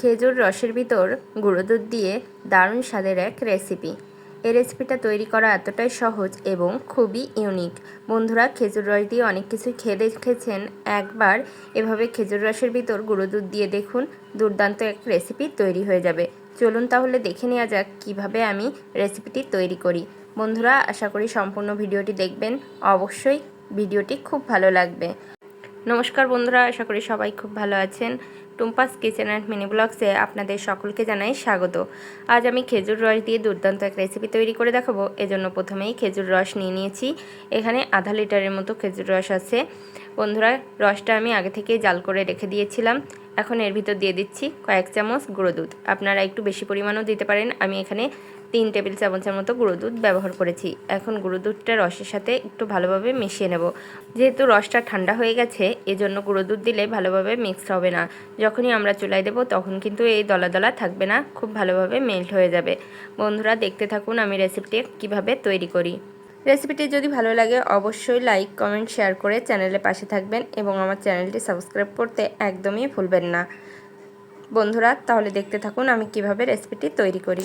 খেজুর রসের ভিতর গুঁড়ো দুধ দিয়ে দারুণ স্বাদের এক রেসিপি এই রেসিপিটা তৈরি করা এতটাই সহজ এবং খুবই ইউনিক বন্ধুরা, খেজুর রস দিয়ে অনেক কিছুই খেয়ে দেখেছেন? একবার এভাবে খেজুর রসের ভিতর গুঁড়ো দুধ দিয়ে দেখুন, দুর্দান্ত এক রেসিপি তৈরি হয়ে যাবে। চলুন তাহলে দেখে নেওয়া যাক কীভাবে আমি রেসিপিটি তৈরি করি। বন্ধুরা, আশা করি সম্পূর্ণ ভিডিওটি দেখবেন। অবশ্যই ভিডিওটি খুব ভালো লাগবে। নমস্কার বন্ধুরা, আশা করি সবাই খুব ভালো আছেন। টুম্পাস কিচেন অ্যান্ড মিনি ব্লগসে আপনাদের সকলকে জানাই স্বাগত। আজ আমি খেজুর রস দিয়ে দুর্দান্ত এক রেসিপি তৈরি করে দেখাবো। এজন্য প্রথমেই খেজুর রস নিয়ে নিয়েছি। এখানে আধা লিটারের মতো খেজুর রস আছে। বন্ধুরা, রসটা আমি আগে থেকে জাল করে রেখে দিয়েছিলাম। এখন এর ভিতর দিয়ে দিচ্ছি কয়েক চামচ গুঁড়ো দুধ। আপনারা একটু বেশি পরিমাণও দিতে পারেন। আমি এখানে তিন টেবিল চামচের মতো গুঁড়ো দুধ ব্যবহার করেছি। এখন গুঁড়ো দুধটা রসের সাথে একটু ভালোভাবে মিশিয়ে নেব। যেহেতু রসটা ঠান্ডা হয়ে গেছে, এজন্য গুঁড়ো দুধ দিলে ভালোভাবে মিক্সড হবে না। যখনই আমরা চুলায় দেবো, তখন কিন্তু এই দলা দলা থাকবে না, খুব ভালোভাবে মেল্ট হয়ে যাবে। বন্ধুরা, দেখতে থাকুন আমি রেসিপিটি কীভাবে তৈরি করি। রেসিপিটি যদি ভালো লাগে, অবশ্যই লাইক, কমেন্ট, শেয়ার করে চ্যানেলে পাশে থাকবেন এবং আমার চ্যানেলটি সাবস্ক্রাইব করতে একদমই ভুলবেন না। বন্ধুরা, তাহলে দেখতে থাকুন আমি কীভাবে রেসিপিটি তৈরি করি।